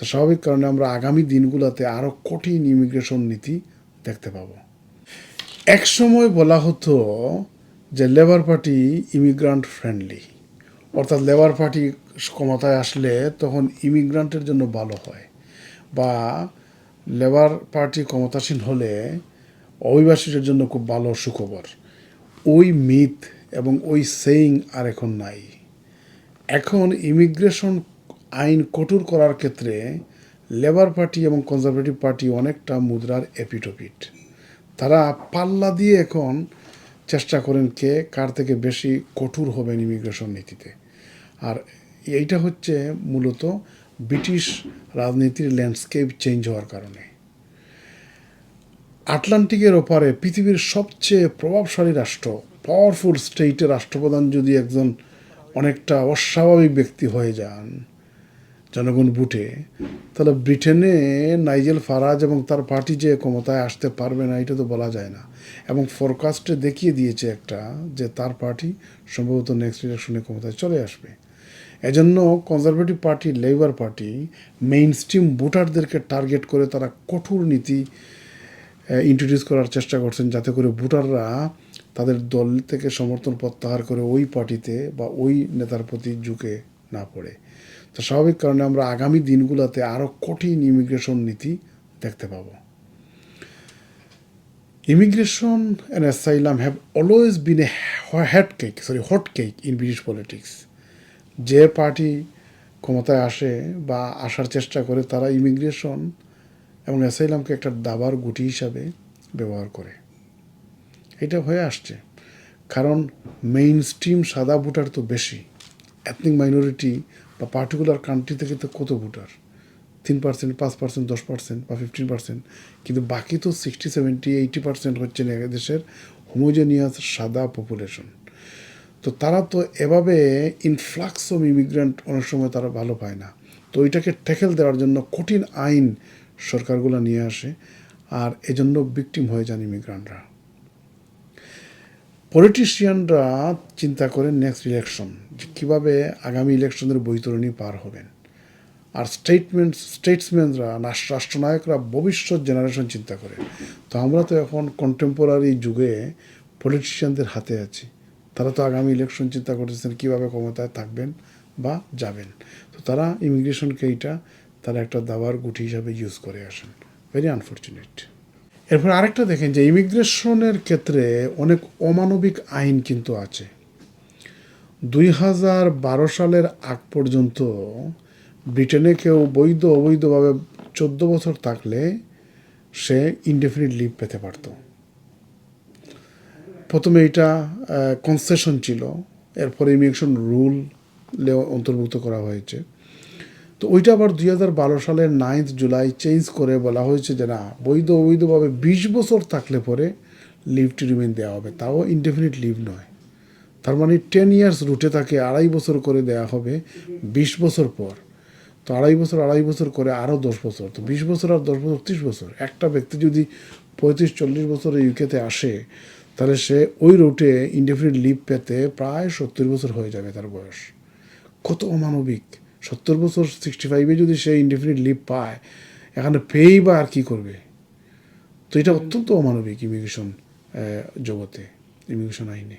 তো স্বাভাবিক কারণে আমরা আগামী দিনগুলোতে আরও কঠিন ইমিগ্রেশন নীতি দেখতে পাবো। এক সময় বলা হতো যে লেবার পার্টি ইমিগ্রান্ট ফ্রেন্ডলি, অর্থাৎ লেবার পার্টি ক্ষমতায় আসলে তখন ইমিগ্রান্টের জন্য ভালো হয় বা লেবার পার্টি ক্ষমতাসীন হলে অভিবাসীদের জন্য খুব ভালো সুখবর। ওই মিথ এবং ওই সেইং আর এখন নাই। এখন ইমিগ্রেশন আইন কঠোর করার ক্ষেত্রে লেবার পার্টি এবং কনজারভেটিভ পার্টি অনেকটা মুদ্রার এপিটোপিট। তারা পাল্লা দিয়ে এখন চেষ্টা করেন কে কার থেকে বেশি কঠোর হবেন ইমিগ্রেশন নীতিতে। আর এইটা হচ্ছে মূলত ব্রিটিশ রাজনীতির ল্যান্ডস্কেপ চেঞ্জ হওয়ার কারণে। আটলান্টিকের ওপারে পৃথিবীর সবচেয়ে প্রভাবশালী রাষ্ট্র পাওয়ারফুল স্টেটের রাষ্ট্রপ্রধান যদি একজন অনেকটা অস্বাভাবিক ব্যক্তি হয়ে যান জনগণ বুটে তাহলে ব্রিটেনে নাইজেল ফারাজ এবং তার পার্টি যে ক্ষমতায় আসতে পারবে না, এটা তো বলা যায় না। এবং ফরকাস্টে দেখিয়ে দিয়েছে একটা যে তার পার্টি সম্ভবত নেক্সট ইলেকশনে ক্ষমতায় চলে আসবে। এজন্য Conservative Party Labour Party main stream ভোটারদেরকে target করে তারা কঠোর নীতি ইন্ট্রোডিউস করার চেষ্টা করছেন যাতে করে ভোটাররা তাদের দল থেকে সমর্থন প্রত্যাহার করে ওই পার্টিতে বা ওই নেতার প্রতি ঝুঁকে না পড়ে। তো স্বাভাবিক কারণে আমরা আগামী দিনগুলোতে আরও কঠিন ইমিগ্রেশন নীতি দেখতে পাব। Immigration and asylum have always been a hat cake sorry hot cake in British politics যে পার্টি ক্ষমতায় আসে বা আসার চেষ্টা করে, তারা ইমিগ্রেশন এবং অ্যাসাইলামকে একটা দাবার গুটি হিসাবে ব্যবহার করে। এটা হয়ে আসছে। কারণ মেইন স্ট্রিম সাদা ভোটার তো বেশি। এথনিক মাইনরিটি বা পার্টিকুলার কান্ট্রি থেকে তো কত ভোটার? তিন পার্সেন্ট পাঁচ পার্সেন্ট দশ পার্সেন্ট বা ফিফটিন পার্সেন্ট কিন্তু বাকি তো সিক্সটি সেভেন্টি এইটি পার্সেন্ট হচ্ছে না দেশের হোমোজেনিয়াস সাদা পপুলেশন তো তারা তো এভাবে ইনফ্লাক্স অফ ইমিগ্রেন্ট অনেক সময় তারা ভালো পায় না। তো ওইটাকে ট্যাকেল দেওয়ার জন্য কঠিন আইন সরকারগুলো নিয়ে আসে। আর এজন্য ভিকটিম হয়ে যান ইমিগ্রান্টরা পলিটিশিয়ানরা চিন্তা করেন নেক্সট ইলেকশন যে কীভাবে আগামী ইলেকশনের বৈতরণী পার হবেন। আর স্টেটমেন্ট স্টেটসম্যানরা রাষ্ট্রনায়করা ভবিষ্যৎ জেনারেশন চিন্তা করে। তো আমরা তো এখন কন্টেম্পোরারি যুগে পলিটিশিয়ানদের হাতে আছি। তারা তো আগামী ইলেকশন চিন্তা করতেছেন, কীভাবে ক্ষমতায় থাকবেন বা যাবেন। তো তারা ইমিগ্রেশনকে এইটা, তারা একটা দাবার গুটি হিসাবে ইউজ করে আসেন। ভেরি আনফর্চুনেট এরপর আরেকটা দেখেন যে ইমিগ্রেশনের ক্ষেত্রে অনেক অমানবিক আইন কিন্তু আছে। দুই হাজার বারো সালের আগ পর্যন্ত ব্রিটেনে কেউ বৈধ অবৈধভাবে চোদ্দ বছর থাকলে সে ইনডেফিনিট লিভ পেতে পারত। প্রথমে এটা কনসেশন ছিল। এরপরে ইমিগ্রেশন রুল অন্তর্ভুক্ত করা হয়েছে। তো ওইটা আবার দুই হাজার বারো সালের নাইন্থ জুলাই চেঞ্জ করে বলা হয়েছে যে না, বৈধ অবৈধভাবে বিশ বছর থাকলে পরে লিভ টু রিমেন দেওয়া হবে। তাও ইনডেফিনিট লিভ নয়। তার মানে টেন ইয়ার্স রুটে তাকে আড়াই বছর করে দেয়া হবে বিশ বছর পর। তো আড়াই বছর আড়াই বছর করে আরও দশ বছর। তো বিশ বছর আর দশ বছর, ত্রিশ বছর। একটা ব্যক্তি যদি পঁয়ত্রিশ, চল্লিশ বছর ইউকেতে আসে, তাহলে সে ওই রুটে ইনডেফিনিট লিভ পেতে প্রায় সত্তর বছর হয়ে যাবে তার বয়স। কত অমানবিক। সত্তর বছর সিক্সটি ফাইভে যদি সে ইনডেফিনিট লিভ পায়, এখানে পেয়েই বা আর কী করবে? তো এটা অত্যন্ত অমানবিক ইমিগ্রেশন জগতে ইমিগ্রেশন আইনে।